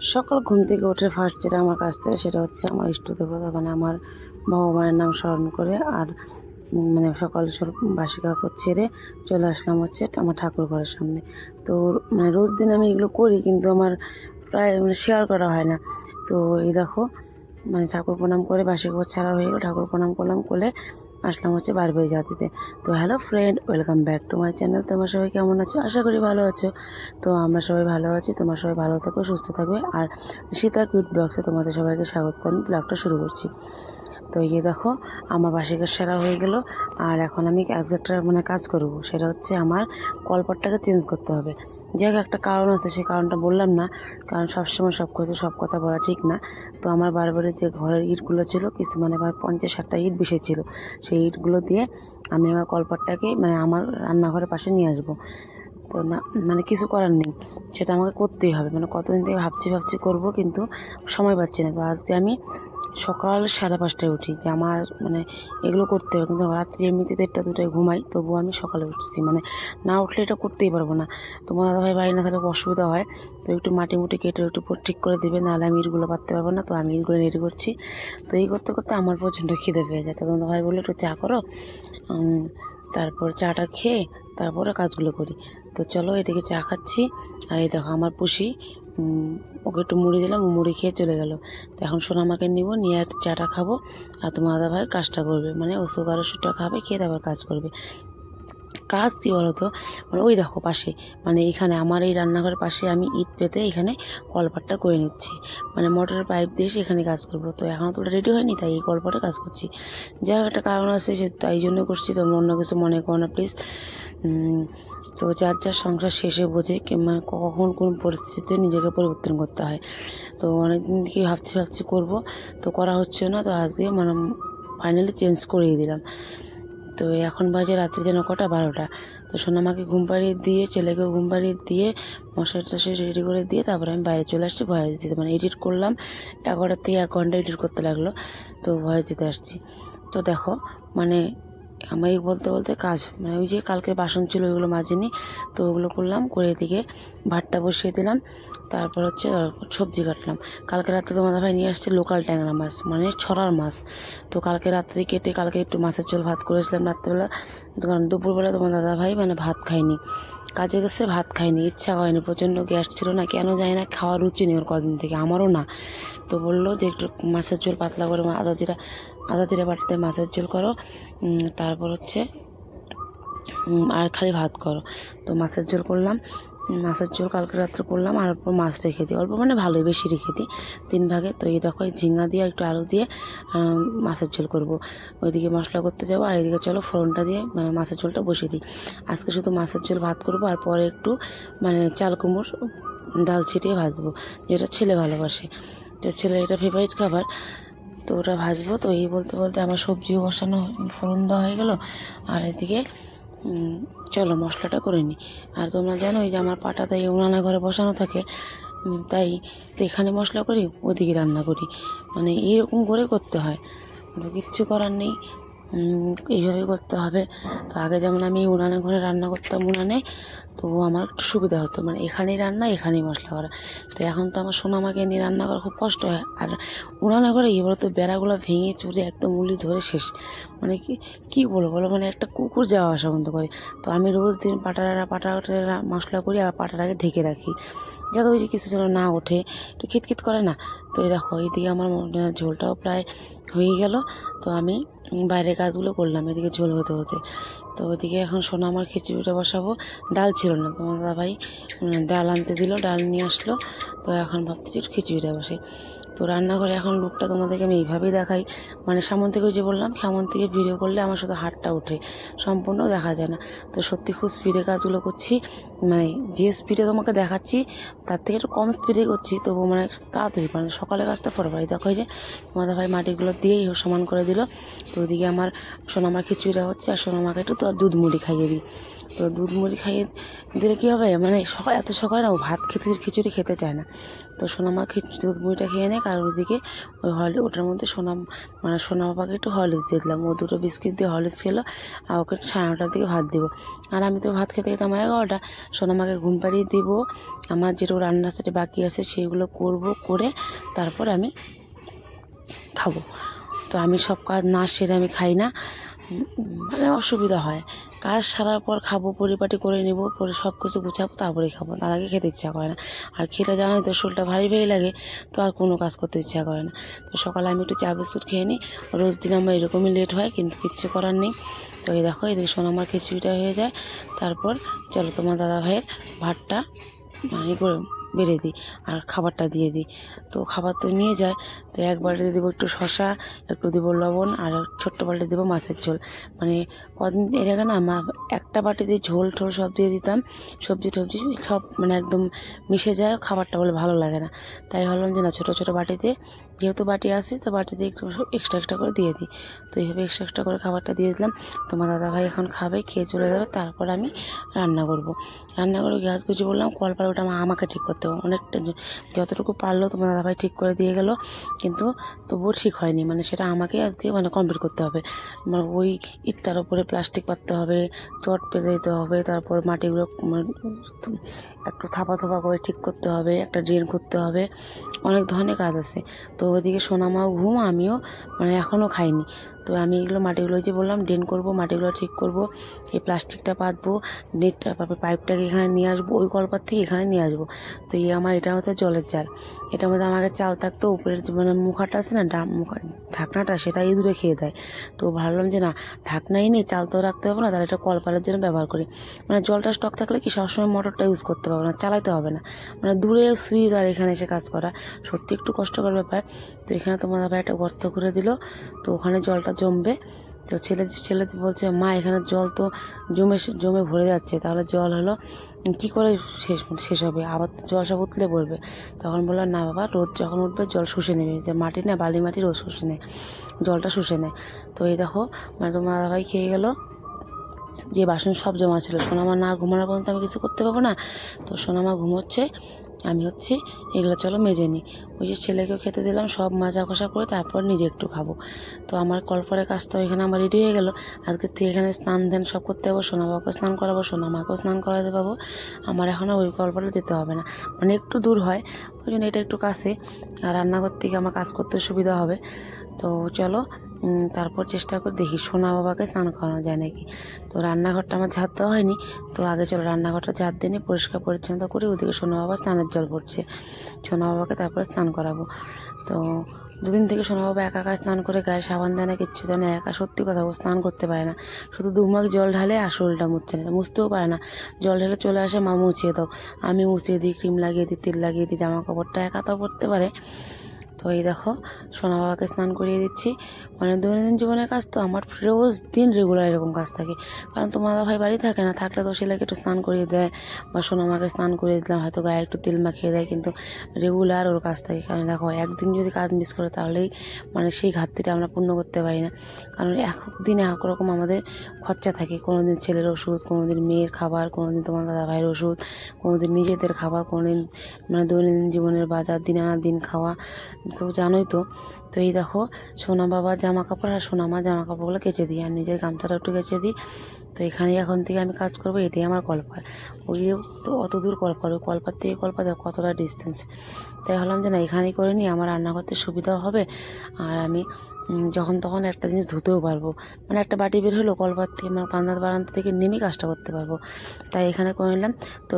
সকাল ঘুম থেকে উঠে ফার্স্ট যেটা আমার কাছ থেকে সেটা হচ্ছে আমার ইষ্টদেবতা মানে আমার ভগবানের নাম স্মরণ করে আর মানে সকাল বাসি কাপড় ছেড়ে চলে আসলাম হচ্ছে আমার ঠাকুর ঘরের সামনে। তো মানে রোজ দিন আমি এগুলো করি কিন্তু আমার প্রায় মানে শেয়ার করা হয় না। তো এই দেখো মানে ঠাকুর প্রণাম করে বাসি কাপড় ছাড়া হয়ে গেলো, ঠাকুর প্রণাম করলাম, করলে আসলাম হচ্ছে বারবাই জাতিতে। তো hello friend welcome back to my channel তোমার সবাই কেমন আছো? আশা করি ভালো আছো। তো আমরা সবাই ভালো আছি, তোমার সবাই ভালো থাকবে সুস্থ থাকবে। আর সীতা কিউট ব্লগসে তোমাদের সবাইকে স্বাগত। আমি ব্লগটা শুরু করছি। তো এই দেখো, আমার বাসিকার সেরা হয়ে গেল। আর এখন আমি একটা মানে কাজ করব। সেটা হচ্ছে আমার কলপটটাকে চেঞ্জ করতে হবে। যাই একটা কারণ আছে সেই কারণটা বললাম না, কারণ সবসময় সব কিছু সব কথা বলা ঠিক না। তো আমার বারবারে যে ঘরের ইটগুলো ছিল, কিছু মানে আমার পঞ্চাশ ষাটটা ইট বেশি ছিল সেই ইটগুলো দিয়ে আমি আমার কলপাটটাকে মানে আমার রান্নাঘরের পাশে নিয়ে আসব। তো না মানে কিছু করার নেই, সেটা আমাকে করতেই হবে। মানে কতদিন থেকে ভাবছি ভাবছি করব, কিন্তু সময় পাচ্ছি না। তো আজকে আমি সকাল সাড়ে পাঁচটায় উঠি, যে আমার মানে এগুলো করতে হবে। কিন্তু রাত্রি এমনিতে দেড়টা দুটায় ঘুমাই, তবুও আমি সকালে উঠছি। মানে না উঠলে এটা করতেই পারব না। তোমার দাদাভাই বাড়ি না থাকলে অসুবিধা হয়। তো একটু মাটি মুটি কেটে একটু ঠিক করে দেবে, নাহলে আমি ইটগুলো পারতে পারব না। তো আমি ইটগুলো রেডি করছি। তো এই করতে করতে আমার প্রচণ্ড খিদে পেয়ে যায়। তো তোমার ভাই বলল, একটু চা করো তারপর চাটা খেয়ে তারপরে কাজগুলো করি। তো চলো এদিকে চা খাচ্ছি। আর এই দেখো আমার পুষি ওকে একটু মুড়ি দিলাম, মুড়ি খেয়ে চলে গেল। তো এখন সোনামাকে নিব, নিয়ে চাটা খাব, আর তোমার দাদা ভাই কাজটা করবে। মানে ও সুগার ওষুধটা খাবে, খেয়ে তারপর কাজ করবে। কাজ কী বলো তো মানে ওই দেখো পাশে মানে এখানে আমার এই রান্নাঘরের পাশে আমি ইট পেতে এখানে কলপাটটা করে নিচ্ছি। মানে মোটরের পাইপ দিয়ে এখানে কাজ করব। তো এখনও তো ওটা রেডি হয়নি, তাই এই কলপাটে কাজ করছি। হোক, একটা কারণ আছে সে, তাই জন্য করছি। তোমরা অন্য কিছু মনে করো না প্লিজ তো যার যার সংসার শেষে বোঝে কি- মানে কখন কোন পরিস্থিতিতে নিজেকে পরিবর্তন করতে হয়। তো অনেকদিন থেকে ভাবছি ভাবছি করব। তো করা হচ্ছে না। তো আজকে মানে ফাইনালি চেঞ্জ করিয়ে দিলাম। তো এখন বাজে রাত্রি যেন কটা? বারোটা। তো সোনামাকে ঘুম পাড়িয়ে দিয়ে ছেলেকে ঘুম পাড়িয়ে দিয়ে মশারি টশারি রেডি করে দিয়ে তারপরে আমি বাইরে চলে আসছি, ভয়েস দিতে। মানে এডিট করলাম। এগারোটার থেকে এক ঘণ্টা এডিট করতে লাগল। তো ভয়েস দিতে আসছি। তো দেখো মানে আমি বলতে বলতে কাজ মানে ওই যে কালকে বাসন ছিল, ওইগুলো মাজিনি, তো ওগুলো করলাম, করে এদিকে ভাতটা বসিয়ে দিলাম, তারপর হচ্ছে সবজি কাটলাম। কালকে রাত্রে তোমার ভাই নিয়ে আসছে লোকাল ট্যাংরা মাছ মানে ছড়ার মাছ। তো কালকে রাত্রে কেটে কালকে একটু মাছের ঝোল ভাত করেছিলাম রাত্রেবেলা। কারণ দুপুরবেলা তোমার দাদা ভাই মানে ভাত খায়নি কাজে গেছে, ভাত খায়নি ইচ্ছা হয়নি প্রচণ্ড গ্যাস ছিল না, কেন যায় না, খাওয়ার রুচি নেই ওর কদিন থেকে, আমারও না। তো বলল যে একটু মাছের ঝোল পাতলা করে আদা জিরা আদা জিরা বাটিতে মাছের ঝোল করো তারপর হচ্ছে আর খালি ভাত করো। তো মাছের ঝোল করলাম মাছের ঝোল কালকে রাত্রে করলাম, আর অল্প মাছ রেখে দিই। অল্প মানে ভালোই, বেশি রেখে দিই। তিন ভাগে, তো এই দেখো ঝিঙ্গা দিয়ে, একটু আলু দিয়ে মাছের ঝোল করব। ওইদিকে মশলা করতে যাব, আর এদিকে চলো ফোড়নটা দিয়ে মানে মাছের ঝোলটা বসিয়ে দিই। আজকে শুধু মাছের ঝোল ভাত করব, আর পরে একটু মানে চাল কুমড়োর ডাল ছিটিয়ে ভাজবো, যেটা ছেলে ভালোবাসে। তো ছেলে এটা ফেভারিট খাবার। তো ওটা ভাজবো। তো এই বলতে বলতে আমার সবজিও বসানো ফোড়ন দেওয়া হয়ে গেল। আর এদিকে চলো মশলাটা করে নিই আর তোমরা জানো এই যে আমার পাটাতে এই উনানা ঘরে বসানো থাকে। তাই তো এখানে মশলা করি, ওদিকে রান্না করি। মানে এইরকম করে করতে হয়। কিচ্ছু করার নেই। এইভাবে করতে হবে। তো আগে যেমন আমি উনানে ঘরে রান্না করতাম উনানে তো আমার একটু সুবিধা হতো। মানে এখানেই রান্না, এখানেই মশলা করা। তো এখন তো আমার সোনামাকে নিয়ে রান্না করা খুব কষ্ট হয়। আর উনানে করে এবার তো বেড়াগুলো ভেঙে চুরে একদম উলি ধরে শেষ। মানে কি, কী বলব বলো? মানে একটা কুকুর যাওয়া আসা বন্ধ করে। তো আমি রোজ দিন পাটারা পাটারা মশলা করি আর পাটাটাকে ঢেকে রাখি। যাতে ওই যে কিছু যেন না ওঠে। একটু খিটখিট করে না? তো এই দেখো, এইদিকে আমার ঝোলটাও প্রায় হয়ে গেল। তো আমি বাইরের কাজগুলো করলাম। এদিকে ঝোল হতে হতে। তো ওইদিকে এখন সোনা আমার খিচুড়িটা বসাবো। ডাল ছিল না, তোমার দাদা ভাই ডাল আনতে দিল, ডাল নিয়ে আসলো। তো এখন ভাবতেছি খিচুড়িটা বসে। তো রান্নাঘরে এখন লুকটা তোমাদেরকে আমি এইভাবেই দেখাই। মানে সামন থেকে যে বললাম, সামন থেকে ভিডিও করলে আমার শুধু হাতটা ওঠে। সম্পূর্ণ দেখা যায় না। তো সত্যি খুব স্পিডে কাজগুলো করছি। মানে যে স্পিডে তোমাকে দেখাচ্ছি, তার থেকে একটু কম স্পিডে করছি। তবু মানে তাড়াতাড়ি মানে সকালে কাজটা ফটাফট দেখো যে, তোমাদের ভাই মাটিগুলো দিয়েই সমান করে দিল। তো ওইদিকে আমার সোনামা খিচুড়িটা হচ্ছে, আর সোনামাকে একটু তো দুধ মুড়ি খাইয়ে দিই। তো দুধ মুড়ি খাইয়ে দিলে কী হবে? মানে সকাল, এত সকালে না ও ভাত খেতে, খিচুড়ি খেতে চায় না। তো সোনামা দুধ মুড়িটা খেয়ে নেয় আর ওদিকে ওই হলি ওটার মধ্যে সোনা মানে সোনা বাবাকে একটু হরলিক্স দিয়ে দিলাম। ও দুটো বিস্কিট দিয়ে হরলিক্স খেলো আর ওকে সাড়ে নটার দিকে ভাত দিব। আর আমি তো ভাত খেতে খেতে আমার এগারোটা সোনামাকে ঘুম পাড়িয়ে দিব। আমার যেটুকু রান্না সেটা বাকি আছে সেগুলো করব, করে তারপর আমি খাব। তো আমি সব কাজ না সেরে আমি খাই না। মানে অসুবিধা হয়। কাজ সারার পর খাব, পরিপাটি করে নেব, পরে সব কিছু গুছাবো, তারপরেই খাব। তার আগে খেতে ইচ্ছা করে না। আর খেলে জানোই তো শরীরটা ভারী ভারী লাগে, তো আর কোনো কাজ করতে ইচ্ছা করে না। তো সকালে আমি একটু চা, বিস্কুট খেয়ে নিই। রোজ দিন আমার এরকমই লেট হয়, কিন্তু কিচ্ছু করার নেই। তো এই দেখো এদিকে আমার খিচুড়িটা হয়ে যায়। তারপর চলো তোমার দাদা ভাইয়ের ভাতটা মানে করে বেড়ে দিই আর খাবারটা দিয়ে দিই। তো খাবার তো নিয়ে যায়, তো এক বালতি দেবো একটু শশা একটু দেবো লবণ আর ছোট্ট বালতি দেবো মাছের ঝোল। মানে কদিন, এর আগে না মা একটা বাটিতে ঝোল ঠোল সব দিয়ে দিতাম। সবজি টবজি সব মানে একদম মিশে যায়, খাবারটা বলে ভালো লাগে না। তাই ভাবলাম যে না, ছোটো ছোটো বাটিতে যেহেতু বাটি আছে, তো বাটিতে একটু এক্সট্রা এক্সট্রা করে দিয়ে দিই। তো এইভাবে এক্সট্রা এক্সট্রা করে খাবারটা দিয়ে দিলাম। তোমার দাদাভাই এখন খাবে, খেয়ে চলে যাবে, তারপর আমি রান্না করব। রান্না করে গ্যাস গুছি বললাম কলপার ওটা আমা- আমাকে ঠিক করতে হবে। অনেকটা যতটুকু পারল তোমার দাদাভাই ঠিক করে দিয়ে গেল। কিন্তু তবুও ঠিক হয়নি। মানে সেটা আমাকে আজকে মানে কমপ্লিট করতে হবে। মানে ওই ইটটার উপরে প্লাস্টিক পাততে হবে, চট পেতে দিতে হবে, তারপর মাটিগুলো একটু থাপা থাপা করে ঠিক করতে হবে, একটা ড্রেন করতে হবে, অনেক ধরনের কাজ আছে। তো ওইদিকে সোনামাও ঘুম, আমিও মানে এখনও খাইনি। তো আমি এগুলো মাটিগুলো যে বললাম, ড্রেন করব, মাটিগুলো ঠিক করব, এই প্লাস্টিকটা পাতবো, নেটটা পাইপটাকে এখানে নিয়ে আসব, ওই কলপার থেকে এখানে নিয়ে আসব। তো এই আমার এটা মধ্যে জলের চাল এটার মধ্যে আমাকে চাল থাকতো, উপরের মানে মুখাটা আছে না, ডা মুখা ঢাকনাটা, সেটা ইঁদুরে খেয়ে দেয়। তো ভাবলাম যে না, ঢাকনাই নেই, চাল তো রাখতে হবে না, তাহলে এটা কলপারের জন্য ব্যবহার করি। মানে জলটা স্টক থাকলে কি সবসময় মোটরটা ইউজ করতে পারব না চালাতে হবে না। মানে দূরে সুইচ আর এখানে এসে কাজ করা, সত্যি একটু কষ্টকর ব্যাপার। তো এখানে তোমার দাদা একটা গর্ত করে দিল, তো ওখানে জলটা জমবে। তো ছেলে ছেলে বলছে, মা, এখানে জল তো জমে জমে ভরে যাচ্ছে, তাহলে জল হলো কী করে শেষ শেষ হবে? আবার জলসা উতলে পড়বে। তখন বলল, না বাবা, রোদ যখন উঠবে, জল শুষে নেবে। যে মাটি না, বালি মাটি, রোদ শুষে নেয় জলটা শুষে নেয় তো এই দেখো মানে তোমার দাদাভাই খেয়ে গেলো। যে বাসন সব জমা ছিল। সোনামা না ঘুমানোর পর্যন্ত আমি কিছু করতে পারব না। তো সোনামা ঘুমোচ্ছে। আমি হচ্ছে, এগুলো চলো মেজে নিই। ওই যে ছেলেকেও খেতে দিলাম, সব মাজা কষা করে তারপর নিজে একটু খাব। তো আমার কলপরের কাজটা এখানে আমার রেডি হয়ে গেলো। আজকে থেকে এখানে স্নান ধ্যান সব করতে যাব সোনামাকেও স্নান করাবো সোনামাকেও স্নান করাতে পাবো আমার এখন আর ওই কলপরে যেতে হবে না। মানে একটু দূর হয়, ওই জন্য এটা একটু কাছে। আর রান্নাঘর থেকে আমার কাজ করতে সুবিধা হবে। তো চলো তারপর চেষ্টা করে, দেখি সোনা বাবাকে স্নান করানো যায় নাকি। তো রান্নাঘরটা আমার ঝাড় দেওয়া হয়নি, তো আগে চলো রান্নাঘরটা ঝাড় দিয়ে নিই, পরিষ্কার পরিচ্ছন্নতা করে ওদিকে সোনা বাবা স্নানের জল পড়ছে সোনা বাবাকে তারপরে স্নান করাবো। তো দুদিন থেকে সোনা বাবা একা একা স্নান করে গায়ে সাবান দেয় না, কিচ্ছু দেয় না, একা সত্যি কথা, ও স্নান করতে পারে না। শুধু দুমাক জল ঢালে আসলটা মুছছে না মুছতেও পারে না। জল ঢালে চলে আসে, মা, মুছিয়ে দাও। আমি মুছিয়ে দিই, ক্রিম লাগিয়ে দিই, তেল লাগিয়ে দিই, জামা কাপড়টা একা তো পরতে পারে। তো এই দেখো, সোনা বাবাকে স্নান করিয়ে দিচ্ছি। মানে দৈনন্দিন জীবনের কাজ তো আমার রোজ দিন রেগুলার এরকম কাজ থাকে। কারণ তোমার ভাই বাড়ি থাকে না, থাকলে তো ছেলেকে একটু স্নান করিয়ে দেয় বা সোনামাকে স্নান করিয়ে দিলাম, হয়তো গায়ে একটু তেল মাখিয়ে দেয়, কিন্তু রেগুলার ওর কাজ থাকে। কারণ দেখো, একদিন যদি কাজ মিস করে তাহলেই মানে সেই ঘাটতিটা আমরা পূর্ণ করতে পারি না। কারণ এক দিন এক রকম আমাদের খরচা থাকে। কোনো দিন ছেলের ওষুধ কোনো দিন মেয়ের খাবার কোনো দিন তোমার দাদা ভাইয়ের ওষুধ কোনো দিন নিজেদের খাবার কোনো দিন মানে দৈনন্দিন জীবনের বাজার, দিন আনা দিন খাওয়া। তো জানোই তো তো এই দেখো, সোনা বাবার জামা কাপড় আর সোনা মা জামা কাপড়গুলো কেচে দিই আর নিজের গামছাটা একটু কেচে দিই। তো এখানে এখন থেকে আমি কাজ করব, এটাই আমার কলপার। ওই তো অত দূর কলপার, ওই কলপার থেকে কলপার দেখো কতটা ডিস্টেন্স তাই ভাবলাম যে না, এখানেই করে নিই, আমার রান্না করতে সুবিধাও হবে। আর আমি যখন তখন একটা জিনিস ধুতেও পারব। মানে একটা বাটি বের হলো কলপার থেকে মানে পান্নার বারান্দা থেকে নেমে কাজটা করতে পারব। তাই এখানে করে নিলাম। তো